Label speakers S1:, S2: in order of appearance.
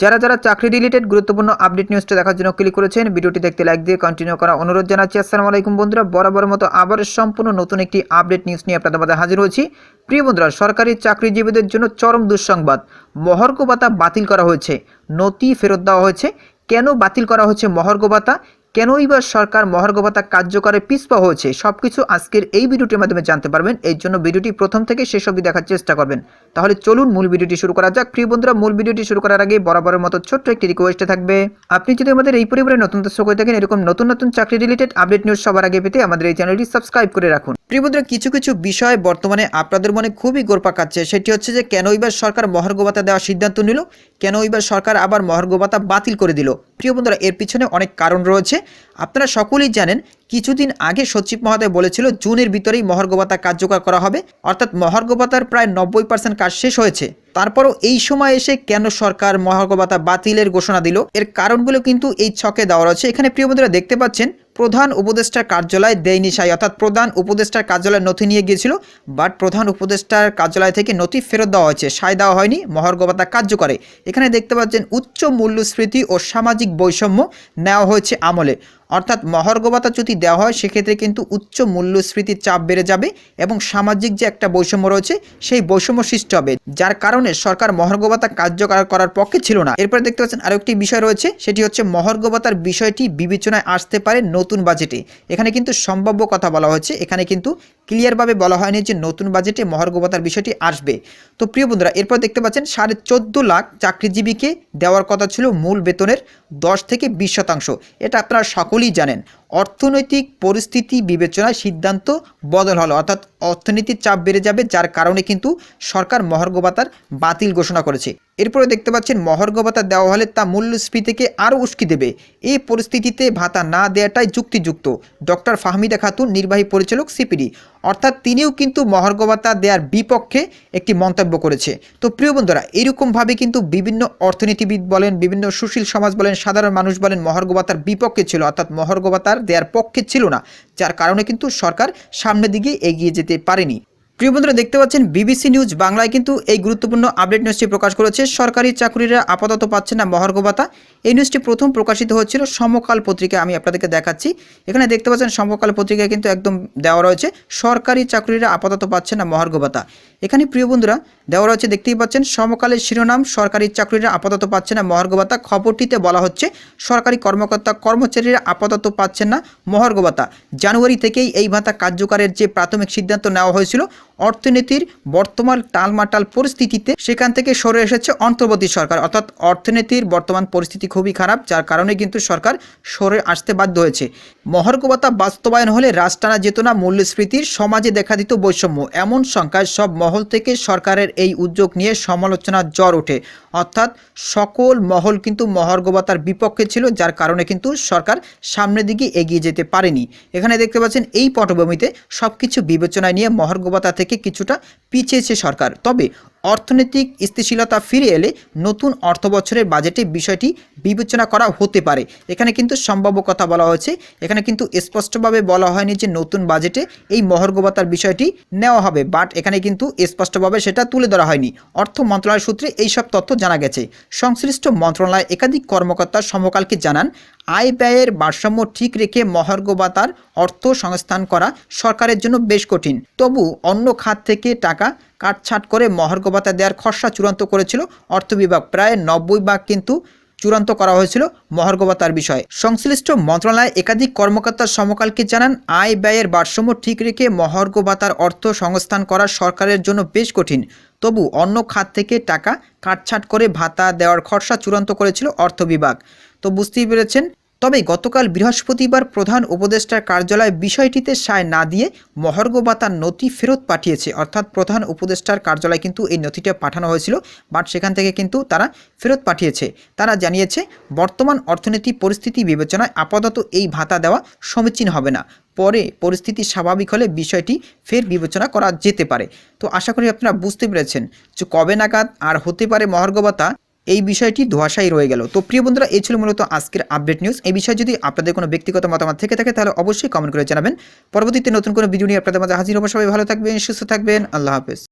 S1: যারা যারা চাকরি রিলেটেড গুরুত্বপূর্ণ আপডেট নিউজটা দেখার জন্য ক্লিক করেছেন, ভিডিওটি দেখতে লাইক দিয়ে কন্টিনিউ করা অনুরোধ জানাচ্ছি। আসসালামু আলাইকুম বন্ধুরা, বরাবর মতো আবার সম্পূর্ণ নতুন একটি আপডেট নিউজ নিয়ে আপনাদের মাঝে হাজির হয়েছি। প্রিয় বন্ধুরা, সরকারি চাকরিজীবীদের জন্য চরম দুঃসংবাদ। মহর্গ ভাতা বাতিল করা হয়েছে। নথি ফেরত দেওয়া হয়েছে। কেন বাতিল করা হয়েছে মহর্গ ভাতা? কেনই বা সরকার মহার্ঘ ভাতা কার্যকরে পিছপা হয়েছে? সবকিছু আজকের এই ভিডিওটির মাধ্যমে জানতে পারবেন। এই জন্য ভিডিওটি প্রথম থেকে শেষ অবধি দেখার চেষ্টা করবেন। তাহলে চলুন মূল ভিডিওটি শুরু করা যাক। প্রিয় বন্ধুরা, মূল ভিডিওটি শুরু করার আগে বরাবরের মতো ছোট্ট একটি রিকোয়েস্টে থাকবে। আপনি যদি আমাদের এই পরিবারে নতুন দর্শক হয়ে থাকেন, এরকম নতুন নতুন চাকরি রিলেটেড আপডেট নিউজ সবার আগে পেতে আমাদের এই চ্যানেলটি সাবস্ক্রাইব করে রাখুন। প্রিয় বন্ধুরা, কিছু কিছু বিষয় বর্তমানে আপনাদের মনে খুবই গোরপা কাচ্ছে সেটি হচ্ছে যে কেন এবার সরকার মহার্ঘ ভাতা দেওয়ার সিদ্ধান্ত নিল কেন এবার সরকার আবার মহার্ঘ ভাতা বাতিল করে দিল? প্রিয় বন্ধুরা, এর পিছনে অনেক কারণ রয়েছে। আপনারা সকলেই জানেন, কিছুদিন আগে সচিব মহোদয় বলেছিল, জুনের ভিতরেই মহর্গ ভাতা কার্যকর করা হবে। অর্থাৎ মহার্ঘ ভাতার প্রায় নব্বই পার্সেন্ট কাজ শেষ হয়েছে। তারপরও এই সময় এসে কেন সরকার মহর্গ ভাতা বাতিলের ঘোষণা দিল? এর কারণগুলো কিন্তু এই ছকে দেওয়া রয়েছে। এখানে প্রিয় বন্ধুরা, দেখতে পাচ্ছেন প্রধান উপদেষ্টার কার্যালয় দেয়নি সাই। অর্থাৎ প্রধান উপদেষ্টার কার্যালয়ে নথি নিয়ে গিয়েছিল, বাট প্রধান উপদেষ্টার কার্যালয় থেকে নথি ফেরত দেওয়া হয়েছে। সাই দেওয়া হয়নি কার্য কার্যকরে। এখানে দেখতে পাচ্ছেন উচ্চ মূল্যস্ফীতি ও সামাজিক বৈষম্য নেওয়া হয়েছে আমলে। অর্থাৎ মহার্ঘ ভাতা যদি দেওয়া হয়, সেক্ষেত্রে কিন্তু উচ্চ মূল্যস্ফীতির চাপ বেড়ে যাবে এবং সামাজিক যে একটা বৈষম্য রয়েছে, সেই বৈষম্য সৃষ্টি হবে, যার কারণে সরকার মহার্ঘ ভাতা কার্যকর করার পক্ষে ছিল না। এরপরে দেখতে পাচ্ছেন আরও একটি বিষয় রয়েছে, সেটি হচ্ছে মহার্ঘ ভাতার বিষয়টি বিবেচনায় আসতে পারে নতুন বাজেটে। এখানে কিন্তু সম্ভাব্য কথা বলা হয়েছে, এখানে কিন্তু ক্লিয়ারভাবে বলা হয়নি যে নতুন বাজেটে মহার্ঘ ভাতার বিষয়টি আসবে। তো প্রিয় বন্ধুরা, এরপর দেখতে পাচ্ছেন সাড়ে চোদ্দ লাখ চাকরিজীবীকে দেওয়ার কথা ছিল মূল বেতনের দশ থেকে বিশ শতাংশ। এটা আপনারা সকলেই জানেন, অর্থনৈতিক পরিস্থিতি বিবেচনায় সিদ্ধান্ত বদল হলো, অর্থাৎ অর্থনীতির চাপ বেড়ে যাবে, যার কারণে কিন্তু সরকার মহার্ঘ ভাতার বাতিল ঘোষণা করেছে। এরপরে দেখতে পাচ্ছেন মহার্ঘ ভাতা দেওয়া হলে তা মূল্যস্ফীতিকে আরও উস্কি দেবে। এই পরিস্থিতিতে ভাতা না দেওয়াটাই যুক্তিযুক্ত। ডক্টর ফাহমিদা খাতুন, নির্বাহী পরিচালক, সিপিডি। অর্থাৎ তিনিও কিন্তু মহার্ঘ ভাতা দেওয়ার বিপক্ষে একটি মন্তব্য করেছে। তো প্রিয় বন্ধুরা, এরকমভাবে কিন্তু বিভিন্ন অর্থনীতিবিদ বলেন, বিভিন্ন সুশীল সমাজ বলেন, সাধারণ মানুষ বলেন মহার্ঘভাতার বিপক্ষে ছিল, অর্থাৎ মহার্ঘ দেয়ার দেওয়ার পক্ষে ছিল না, যার কারণে কিন্তু সরকার সামনের দিকে এগিয়ে যেতে পারেনি। প্রিয় বন্ধুরা, দেখতে পাচ্ছেন বিবিসি নিউজ বাংলায় কিন্তু এই গুরুত্বপূর্ণ আপডেট নিউজটি প্রকাশ করেছে। সরকারি চাকরিরা আপাতত পাচ্ছে না মহার্ঘ ভাতা। এই নিউজটি প্রথম প্রকাশিত হচ্ছিল সমকাল পত্রিকা আমি আপনাদেরকে দেখাচ্ছি। এখানে দেখতে পাচ্ছেন সমকাল পত্রিকায় কিন্তু একদম দেওয়া রয়েছে, সরকারি চাকরিরা আপাতত পাচ্ছে না মহার্ঘ ভাতা। এখানে প্রিয় বন্ধুরা, দেওয়া রয়েছে, দেখতেই পাচ্ছেন সমকালের শিরোনাম, সরকারি চাকরিরা আপাতত পাচ্ছে না মহার্ঘ ভাতা। খবরটিতে বলা হচ্ছে, সরকারি কর্মকর্তা, কর্মচারীরা আপাতত পাচ্ছেন না মহার্ঘ ভাতা। জানুয়ারি থেকেই এই ভাতা কার্যকরের যে প্রাথমিক সিদ্ধান্ত নেওয়া হয়েছিল অর্থনীতির বর্তমান টালমাটাল পরিস্থিতিতে সেখান থেকে সরে এসেছে অন্তর্বর্তী সরকার। অর্থাৎ অর্থনীতির বর্তমান পরিস্থিতি খুবই খারাপ, যার কারণে কিন্তু সরকার সরে আসতে বাধ্য হয়েছে। মহার্ঘ ভাতা বাস্তবায়ন হলে রাজটানা যেত না মূল্যস্ফীতির সমাজে দেখা দিত বৈষম্য। এমন সংখ্যায় সব মহল থেকে সরকারের এই উদ্যোগ নিয়ে সমালোচনার জ্বর ওঠে। অর্থাৎ সকল মহল কিন্তু মহার্ঘ ভাতার বিপক্ষে ছিল, যার কারণে কিন্তু সরকার সামনের দিকে এগিয়ে যেতে পারেনি। এখানে দেখতে পাচ্ছেন এই পটভূমিতে সব কিছু বিবেচনায় নিয়ে মহার্ঘ ভাতা থেকে কিছুটা পিছিয়েছে সরকার। তবে অর্থনৈতিক স্থিতিশীলতা ফিরে এলে নতুন অর্থ বছরের বাজেটে বিষয়টি বিবেচনা করা হতে পারে। এখানে কিন্তু সম্ভাব্য কথা বলা হয়েছে। এখানে কিন্তু স্পষ্টভাবে বলা হয়নি যে নতুন বাজেটে এই মহর্গবতার বিষয়টি নেওয়া হবে, বাট এখানে কিন্তু স্পষ্টভাবে সেটা তুলে ধরা হয়নি। অর্থ মন্ত্রণালয় সূত্রে এইসব তথ্য জানা গেছে। সংশ্লিষ্ট মন্ত্রণালয় একাধিক কর্মকর্তা সমকালকে জানান, আয় ব্যয়ের ভারসাম্য ঠিক রেখে মহার্ঘ ভাতার অর্থ সংস্থান করা সরকারের জন্য বেশ কঠিন। তবু অন্য খাত থেকে টাকা কাটছাট করে মহার্ঘ ভাতা দেওয়ার খসড়া চূড়ান্ত করেছিল। অর্থ বিভাগ প্রায় নব্বই ভাগ কিন্তু চূড়ান্ত করা হয়েছিল মহার্ঘ ভাতার বিষয়ে। সংশ্লিষ্ট মন্ত্রণালয় একাধিক কর্মকর্তা সমকালকে জানান, আয় ব্যয়ের ভারসাম্য ঠিক রেখে মহার্ঘ ভাতার অর্থ সংস্থান করা সরকারের জন্য বেশ কঠিন। তবু অন্য খাত থেকে টাকা কাটছাট করে ভাতা দেওয়ার খরচা চূড়ান্ত করেছিল অর্থ বিভাগ। তো বুঝতেই পেরেছেন তবে গতকাল বৃহস্পতিবার প্রধান উপদেষ্টার কার্যালয় বিষয়টিতে সায় না দিয়ে মহার্ঘ ভাতার নথি ফেরত পাঠিয়েছে। অর্থাৎ প্রধান উপদেষ্টার কার্যালয় কিন্তু এই নথিটা পাঠানো হয়েছিল, বাট সেখান থেকে কিন্তু তারা ফেরত পাঠিয়েছে। তারা জানিয়েছে, বর্তমান অর্থনীতি পরিস্থিতি বিবেচনায় আপাতত এই ভাতা দেওয়া সমীচীন হবে না। পরে পরিস্থিতি স্বাভাবিক হলে বিষয়টি ফের বিবেচনা করা যেতে পারে। তো আশা করি আপনারা বুঝতে পেরেছেন যে কবে নাগাদ আর হতে পারে মহার্ঘ ভাতা এই বিষয়টি ধোয়াশাই রয়ে গেল। তো প্রিয় বন্ধুরা, এই ছিল মূলত আজকের আপডেট নিউজ। এই বিষয়ে যদি আপনাদের কোনো ব্যক্তিগত মতামত থেকে থাকে, তাহলে অবশ্যই কমেন্ট করে জানাবেন। পরবর্তীতে নতুন কোনো ভিডিও নিয়ে আপনাদের মাঝে হাজির হব। সবাই ভালো থাকবেন, সুস্থ থাকবেন। আল্লাহ হাফেজ।